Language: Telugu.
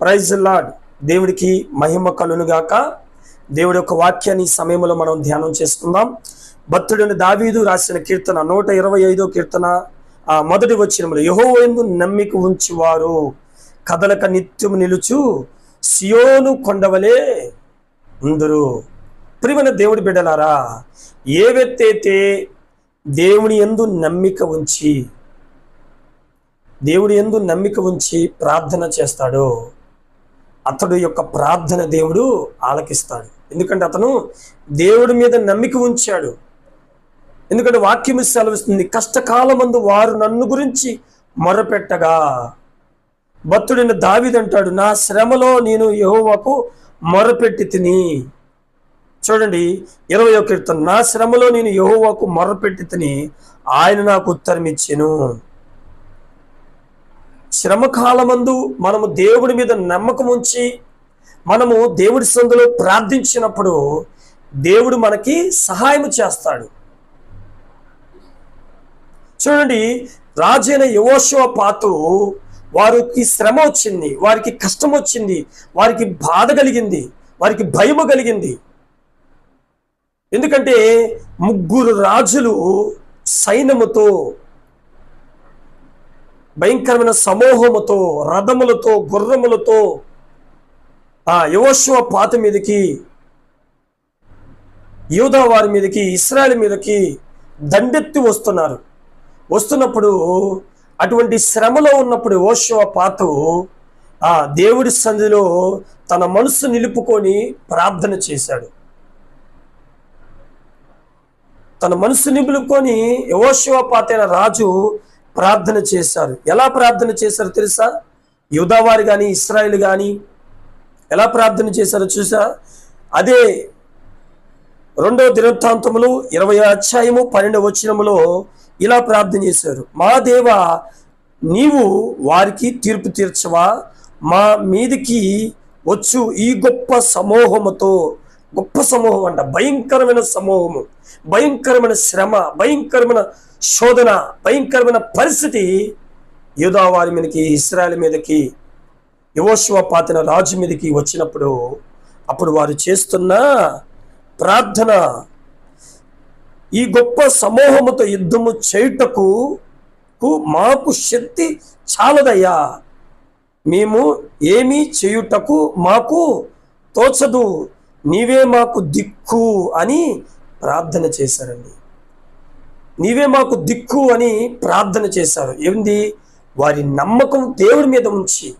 ప్రైజ్ లాడ్ దేవుడికి మహిమ కలునుగాక దేవుడి యొక్క వాక్యాన్ని ఈ సమయంలో మనం ధ్యానం చేసుకుందాం. భక్తుడిని దావీదు రాసిన కీర్తన నూట ఇరవై ఐదో కీర్తన ఆ మొదటి వచ్చినములు యహోవైందు నమ్మిక ఉంచివారు కదలక నిత్యం నిలుచు సియోను కొండవలే ఉందరు. ప్రియమైన దేవుడి బిడ్డలారా ఏ వ్యక్తి అయితే దేవుని ఎందు నమ్మిక ఉంచి దేవుడి ఎందు నమ్మిక ఉంచి ప్రార్థన చేస్తాడో అతడు యొక్క ప్రార్థన దేవుడు ఆలకిస్తాడు. ఎందుకంటే అతను దేవుడి మీద నమ్మిక ఉంచాడు. ఎందుకంటే వాక్యం సెలవిస్తుంది కష్టకాలమందు వారు నన్ను గురించి మొరపెట్టగా. భక్తుడైన దావిదంటాడు నా శ్రమలో నేను యహోవాకు మొరపెట్టి తిని. చూడండి ఇరవై ఒక కీర్తన నా శ్రమలో నేను యహోవాకు మొరపెట్టి తిని ఆయన నాకు ఉత్తరం ఇచ్చాను శ్రమకాలమందు మనము దేవుడి మీద నమ్మకం ఉంచి మనము దేవుడి సందులో ప్రార్థించినప్పుడు దేవుడు మనకి సహాయం చేస్తాడు. చూడండి రాజైన యువోశవ పాతు వారికి శ్రమ వచ్చింది వారికి కష్టం వచ్చింది వారికి బాధ కలిగింది వారికి భయము కలిగింది. ఎందుకంటే ముగ్గురు రాజులు సైన్యముతో భయంకరమైన సమూహముతో రథములతో గుర్రములతో ఆ యువశ్వ పాత మీదకి యూదా వారి మీదకి ఇస్రాయల్ మీదకి దండెత్తి వస్తున్నారు. వస్తున్నప్పుడు అటువంటి శ్రమలో ఉన్నప్పుడు ఓశివ పాత ఆ దేవుడి సంధిలో తన మనసు నిలుపుకొని ప్రార్థన చేశాడు. తన మనసు నిలుపుకొని యోశివ పాతైన రాజు ప్రార్థన చేశారు. ఎలా ప్రార్థన చేశారో తెలుసా? యూదావారు కానీ ఇస్రాయిల్ కానీ ఎలా ప్రార్థన చేశారో చూసా? అదే రెండో దినవృత్తాంతములు ఇరవై అధ్యాయము పన్నెండు వచనములో ఇలా ప్రార్థన చేశారు. మా దేవ నీవు వారికి తీర్పు తీర్చవా? మా మీదికి వచ్చు ఈ గొప్ప సమూహముతో గొప్ప సమూహం అంట. భయంకరమైన సమూహము. భయంకరమైన శ్రమ భయంకరమైన శోధన భయంకరమైన పరిస్థితి యూదావారి మీదకి ఇస్రాయల్ మీదకి యువశివ పాతిన రాజు మీదకి వచ్చినప్పుడు అప్పుడు వారు చేస్తున్న ప్రార్థన ఈ గొప్ప సమూహముతో యుద్ధము చేయుటకు మాకు శక్తి చాలదయ్యా. మేము ఏమీ చేయుటకు మాకు తోచదు. నీవే మాకు దిక్కు అని ప్రార్థన చేశారండి. నీవే మాకు దిక్కు అని ప్రార్థన చేశారు. ఏంది? వారి నమ్మకం దేవుడి మీద ఉంచి